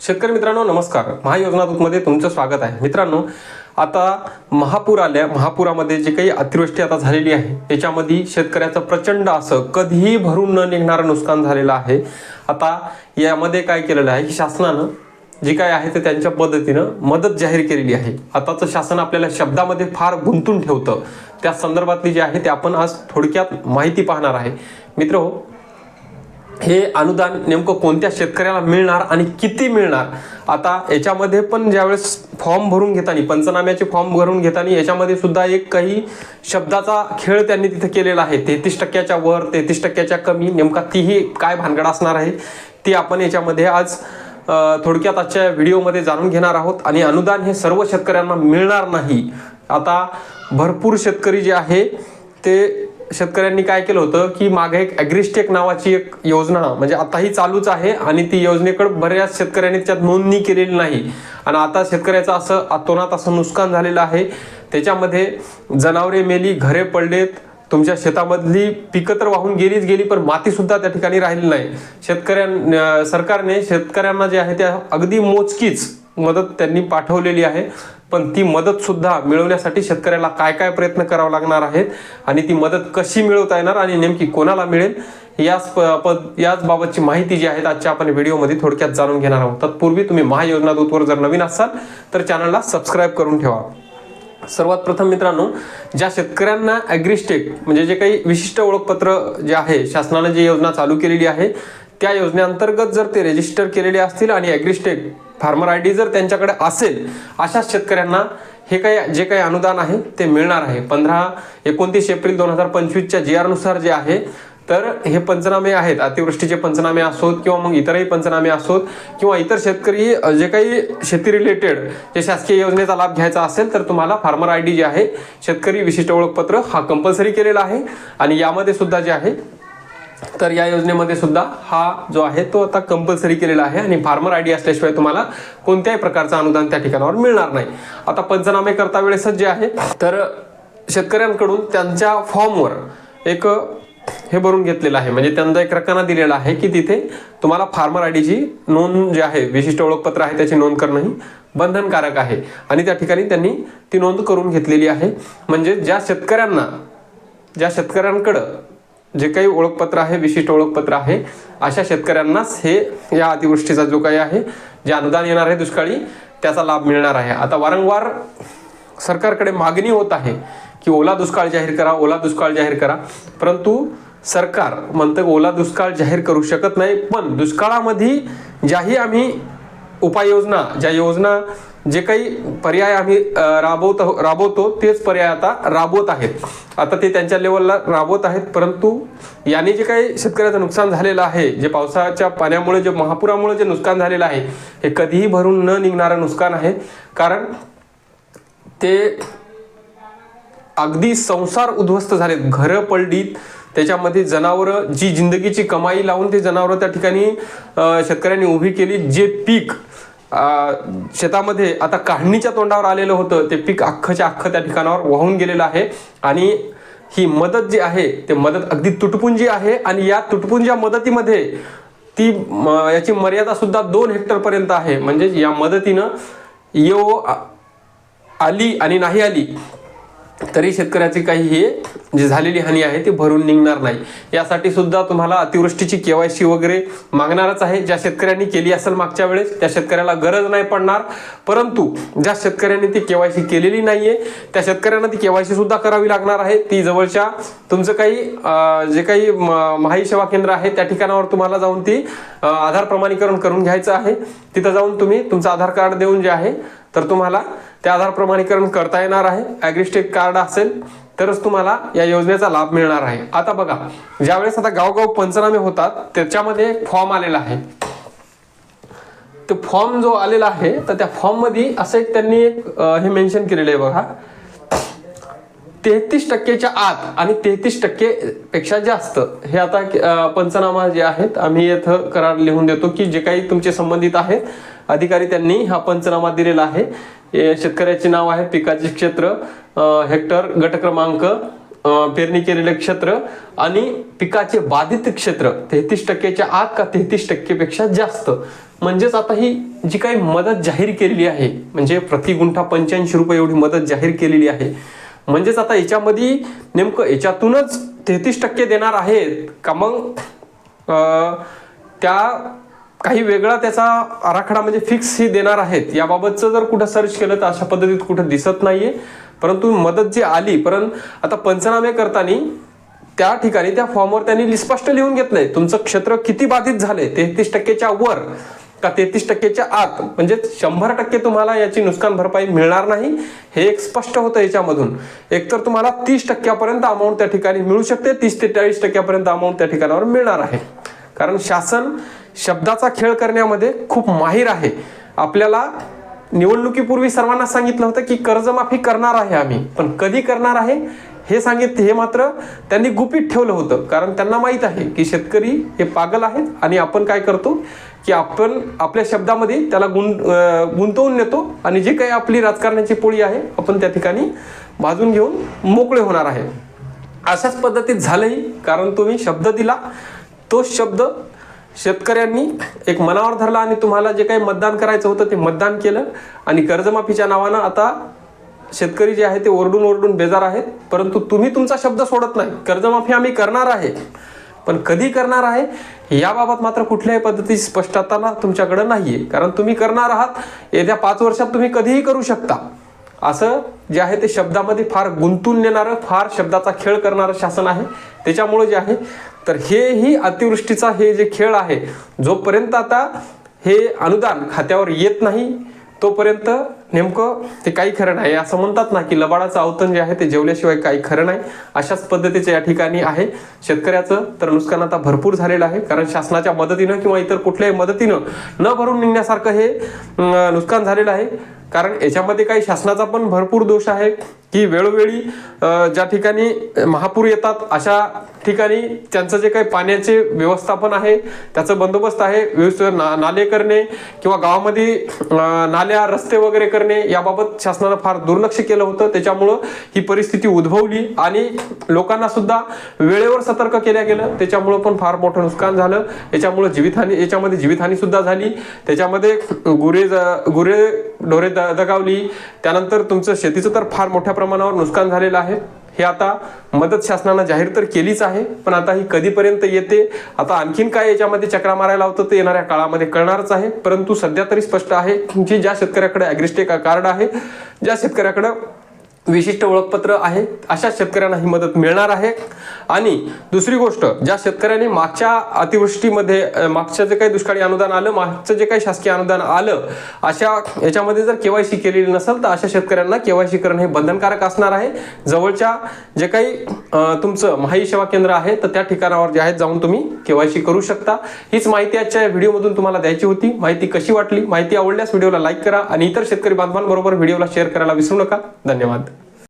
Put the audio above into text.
शेतकरी मित्रांनो नमस्कार. महायोजना दूतमध्ये तुमचं स्वागत आहे. मित्रांनो आता महापूर आल्या. महापुरामध्ये जे काही अतिवृष्टी आता झालेली आहे त्याच्यामध्ये शेतकऱ्याचं प्रचंड असं कधीही भरून न निघणारं नुकसान झालेलं आहे. आता यामध्ये काय केलेलं आहे की शासनानं जे काय आहे ते त्यांच्या पद्धतीनं मदत जाहीर केलेली आहे. आताचं शासन आपल्याला शब्दामध्ये फार गुंतून ठेवतं. त्या संदर्भातली जी आहे ते आपण आज थोडक्यात माहिती पाहणार आहे. मित्र हो, हे अनुदान नेमकं कोणत्या शेतकऱ्याला मिळणार आणि किती मिळणार? आता याच्यामध्ये पण ज्यावेळेस फॉर्म भरून घेताना पंचनाम्याचे फॉर्म भरून घेताना याच्यामध्ये सुद्धा एक काही शब्दाचा खेळ त्यांनी तिथे केलेला आहे. तेहतीस टक्क्याच्या वर तेहतीस टक्क्याच्या कमी नेमका तीही काय भानगड असणार आहे ती आपण याच्यामध्ये आज थोडक्यात आजच्या व्हिडिओमध्ये जाणून घेणार आहोत. आणि अनुदान हे सर्व शेतकऱ्यांना मिळणार नाही. आता भरपूर शेतकरी जे आहे ते शेतकऱ्यांनी काय केलं होतं की मागे एक ॲग्रिस्टेक नावाची एक योजना म्हणजे आताही चालूच आहे आणि ती योजनेकडे बऱ्याच शेतकऱ्यांनी त्यात नोंदणी केलेली नाही. आणि आता शेतकऱ्याचं असं अतोनात असं नुकसान झालेलं आहे. त्याच्यामध्ये जनावरे मेली घरे पडलेत तुमच्या शेतामधली पिकं तर वाहून गेलीच गेली पण मातीसुद्धा त्या ठिकाणी राहिली नाही. शेतकऱ्यां सरकारने शेतकऱ्यांना जे आहे त्या अगदी मोजकीच मदत त्यांनी पाठवलेली आहे. पण ती मदतसुद्धा मिळवण्यासाठी शेतकऱ्याला काय काय प्रयत्न करावे लागणार आहेत आणि ती मदत कशी मिळवता येणार आणि नेमकी कोणाला मिळेल याच प- पद याच बाबतची माहिती जी आहे आजच्या आपण व्हिडिओमध्ये थोडक्यात जाणून घेणार आहोत. तत्पूर्वी तुम्ही महायोजना दूतवर जर नवीन असाल तर चॅनलला सबस्क्राईब करून ठेवा. सर्वात प्रथम मित्रांनो ज्या शेतकऱ्यांना ॲग्रिस्टेक म्हणजे जे काही विशिष्ट ओळखपत्र जे आहे शासनाने जी योजना चालू केलेली आहे त्या योजनेअंतर्गत जर ते रजिस्टर केलेले असतील आणि ॲग्रिस्टेक फार्मर आय डी जर त्यांच्याकडे असेल अशा शेतकऱ्यांना हे काही जे काही अनुदान आहे ते मिळणार आहे. पंधरा एकोणतीस एप्रिल दोन हजार पंचवीसच्या जी आरनुसार जे आहे तर हे पंचनामे आहेत. अतिवृष्टीचे पंचनामे असोत किंवा मग इतरही पंचनामे असोत किंवा इतर शेतकरी जे काही शेती रिलेटेड जे शासकीय योजनेचा लाभ घ्यायचा असेल तर तुम्हाला फार्मर आय डी जे आहे शेतकरी विशिष्ट ओळखपत्र हा कंपल्सरी केलेला आहे. आणि यामध्ये सुद्धा जे आहे तर या योजनेमध्ये सुद्धा हा जो आहे तो आता कंपल्सरी केलेला आहे आणि फार्मर आय डी असल्याशिवाय तुम्हाला कोणत्याही प्रकारचं अनुदान त्या ठिकाणावर मिळणार नाही. आता पंचनामे करता वेळेसच जे आहे तर शेतकऱ्यांकडून त्यांच्या फॉर्मवर एक हे भरून घेतलेलं आहे. म्हणजे त्यांचा एक रकाना दिलेला आहे की तिथे तुम्हाला फार्मर आय डीची नोंद जी आहे विशिष्ट ओळखपत्र आहे त्याची नोंद करणं ही बंधनकारक आहे. आणि त्या ठिकाणी त्यांनी ती नोंद करून घेतलेली आहे. म्हणजे ज्या शेतकऱ्यांना ज्या शेतकऱ्यांकडं जे काही ओळखपत्र आहे विशिष्ट ओळखपत्र आहे अशा शेतकऱ्यांनाच हे या अतिवृष्टीचा जो काही आहे जे अनुदान येणार आहे दुष्काळी त्याचा लाभ मिळणार आहे. आता वारंवार सरकारकडे मागणी होत आहे की ओला दुष्काळ जाहीर करा ओला दुष्काळ जाहीर करा. परंतु सरकार म्हणतं ओला दुष्काळ जाहीर करू शकत नाही पण दुष्काळामध्ये ज्याही आम्ही उपाययोजना ज्या योजना जे काही पर्याय आम्ही राबवत राबवतो तेच पर्याय आता राबवत आहेत. आता ते त्यांच्या लेवलला राबवत आहेत परंतु याने जे काही शेतकऱ्याचं नुकसान झालेलं आहे जे पावसाच्या पाण्यामुळे जे महापुरामुळे जे नुकसान झालेलं आहे हे कधीही भरून न निघणारं नुकसान आहे. कारण ते अगदी संसार उद्ध्वस्त झालेत. घरं पडलीत. त्याच्यामध्ये जनावरं जी जिंदगीची कमाई लावून ते जनावरं त्या ठिकाणी शेतकऱ्यांनी उभी केली जे पीक शेतामध्ये आता काढणीच्या तोंडावर आलेलं होतं. ते पीक अख्खच्या अख्खं त्या ठिकाणावर वाहून गेलेलं आहे. आणि ही मदत जी आहे ते मदत अगदी तुटपुंजी आहे. आणि या तुटपुंज्या मदतीमध्ये ती म, याची मर्यादा सुद्धा दोन हेक्टरपर्यंत आहे. म्हणजे या मदतीनं येओ आली आणि नाही आली तरी शेतकऱ्याची काही हे जी झालेली हानी आहे ती भरून निघणार नाही. यासाठी सुद्धा तुम्हाला अतिवृष्टीची केवायसी वगैरे मागणारच आहे. ज्या शेतकऱ्यांनी केली असेल मागच्या वेळेस त्या शेतकऱ्याला गरज नाही पडणार. परंतु ज्या शेतकऱ्यांनी ती केवायसी केलेली नाहीये त्या शेतकऱ्यांना ती केवायसी सुद्धा करावी लागणार आहे. ती जवळच्या तुमचं काही जे काही महाई सेवा केंद्र आहे त्या ठिकाणावर तुम्हाला जाऊन ती आधार प्रमाणीकरण करून घ्यायचं आहे. तिथं जाऊन तुम्ही तुमचं आधार कार्ड देऊन जे आहे तर तुम्हाला ते आधार प्रमाणीकरण करता येणार आहे. ॲग्रिस्टेक कार्ड असेल तरच तुम्हाला या योजनेचा लाभ मिळणार आहे. आता बघा ज्यावेळेस आता गावगाव पंचनामे होतात त्याच्यामध्ये एक फॉर्म आलेला आहे. तो फॉर्म जो आलेला आहे तर त्या फॉर्ममध्ये असं एक त्यांनी एक हे मेन्शन केलेलं आहे बघा. तेहतीस टक्केच्या आत आणि तेहतीस टक्के पेक्षा जास्त हे आता पंचनामा जे आहेत आम्ही इथं करार लिहून देतो की जे काही तुमचे संबंधित आहेत अधिकारी त्यांनी हा पंचनामा दिलेला आहे. शेतकऱ्याचे नाव आहे पिकाचे क्षेत्र हेक्टर गट क्रमांक पेरणी केलेले क्षेत्र आणि पिकाचे बाधित क्षेत्र तेहतीस टक्केच्या आत का तेहतीस टक्केपेक्षा जास्त. म्हणजेच आता ही जी काही मदत जाहीर केलेली आहे म्हणजे प्रति गुंठा पंच्याऐंशी रुपये एवढी मदत जाहीर केलेली आहे. म्हणजेच आता याच्यामध्ये नेमकं याच्यातूनच तेहतीस टक्के देणार आहेत का मग? त्या काही वेगळा त्याचा आराखडा म्हणजे फिक्स ही देणार आहेत. याबाबतचं जर कुठं सर्च केलं तर अशा पद्धतीत कुठं दिसत नाहीये. परंतु मदत जी आली परंतु आता पंचनामे करताना त्या ठिकाणी त्या फॉर्मवर त्यांनी स्पष्ट लिहून घेतलंय तुमचं क्षेत्र किती बाधित झालंय? तेहतीस टक्केच्या वर का तेहतीस टक्केच्या आत? म्हणजे शंभर टक्के तुम्हाला याची नुकसान भरपाई मिळणार नाही. हे एक स्पष्ट होतं याच्यामधून. एकतर तुम्हाला तीस टक्क्यापर्यंत अमाऊंट त्या ठिकाणी मिळू शकते. तीस ते चाळीस टक्क्यापर्यंत अमाऊंट त्या ठिकाणावर मिळणार आहे. कारण शासन शब्दाचा खेळ करण्यामध्ये खूप माहीर आहे. आपल्याला निवडणुकीपूर्वी सर्वांना सांगितलं होतं की कर्जमाफी करणार आहे आम्ही. पण कधी करणार आहे हे सांगित हे मात्र त्यांनी गुपित ठेवलं होतं. कारण त्यांना माहीत आहे की शेतकरी हे पागल आहेत आणि आपण काय करतो की आपण आपल्या शब्दामध्ये त्याला गुं गुंतवून नेतो आणि जी काही आपली राजकारणाची पोळी आहे आपण त्या ठिकाणी भाजून घेऊन मोकळे होणार आहे. अशाच पद्धतीत झालंही. कारण तुम्ही शब्द दिला तो शब्द शेतकऱ्यांनी एक मनावर धरला आणि तुम्हाला जे काही मतदान करायचं होतं ते मतदान केलं. आणि कर्जमाफीच्या नावानं आता शेतकरी जे आहे ते ओरडून ओरडून बेजार आहेत. परंतु तुम्ही तुमचा शब्द सोडत नाही. कर्जमाफी आम्ही करणार आहे. पण कधी करणार आहे याबाबत मात्र कुठल्याही पद्धतीची स्पष्टता तुमच्याकडे आहे कारण तुम्ही करणार आहात येत्या पाच वर्षात तुम्ही कधीही करू शकता. असं जे आहे ते शब्दामध्ये फार गुंतून नेणारं फार शब्दाचा खेळ करणारं शासन आहे. त्याच्यामुळे जे आहे तर हेही अतिवृष्टीचा हे जे खेळ आहे जोपर्यंत आता हे अनुदान खात्यावर येत नाही तोपर्यंत नेमकं ते काही खरं नाही. असं म्हणतात ना की लबाडाचं अवतन जे आहे ते जेवल्याशिवाय काही खरं नाही. अशाच पद्धतीचं या ठिकाणी आहे. शेतकऱ्याचं तर नुकसान आता भरपूर झालेलं आहे. कारण शासनाच्या मदतीनं किंवा इतर कुठल्याही मदतीनं न भरून निघण्यासारखं हे नुकसान झालेलं आहे. कारण याच्यामध्ये काही शासनाचा पण भरपूर दोष आहे की वेळोवेळी ज्या ठिकाणी महापूर येतात अशा ठिकाणी त्यांचं जे काही पाण्याचे व्यवस्थापन आहे त्याचं बंदोबस्त आहे व्यवस्थित ना नाले करणे किंवा गावामध्ये नाल्या रस्ते वगैरे करणे याबाबत शासनानं फार दुर्लक्ष केलं होतं. त्याच्यामुळं ही परिस्थिती उद्भवली आणि लोकांना सुद्धा वेळेवर सतर्क केल्या गेलं. त्याच्यामुळं पण फार मोठं नुकसान झालं. याच्यामुळं जीवितहानी याच्यामध्ये जीवितहानी सुद्धा झाली. त्याच्यामध्ये गुरे ज- गुरे ढोरे द- दगावली. त्यानंतर तुमचं शेतीचं तर फार मोठ्या प्रमाणावर नुकसान झालेलं आहे. हे आता मदत शासनानं जाहीर तर केलीच आहे पण आता ही कधीपर्यंत येते? आता आणखीन काय याच्यामध्ये चक्रा मारायला होतं ते येणाऱ्या काळामध्ये कळणारच आहे परंतु सध्या तरी स्पष्ट आहे की ज्या शेतकऱ्याकडे ॲग्रिस्टेक कार्ड आहे ज्या शेतकऱ्याकडं विशिष्ट ओळखपत्र आहे अशा शेतकऱ्यांना ही मदत मिळणार आहे. आणि दुसरी गोष्ट ज्या शेतकऱ्यांनी मागच्या अतिवृष्टीमध्ये मागच्या जे काही दुष्काळी अनुदान आलं मागचं जे काही शासकीय अनुदान आलं अशा याच्यामध्ये जर केवायसी केलेली नसेल तर अशा शेतकऱ्यांना केवायसी करणं हे बंधनकारक असणार आहे. जवळच्या जे काही तुमचं माही सेवा केंद्र आहे तर त्या ठिकाणावर जे आहेत जाऊन तुम्ही केवायसी करू शकता. हीच माहिती आजच्या व्हिडिओमधून तुम्हाला द्यायची होती. माहिती कशी वाटली? माहिती आवडल्यास व्हिडिओला लाईक करा आणि इतर शेतकरी बांधवांबरोबर व्हिडिओला शेअर करायला विसरू नका. धन्यवाद.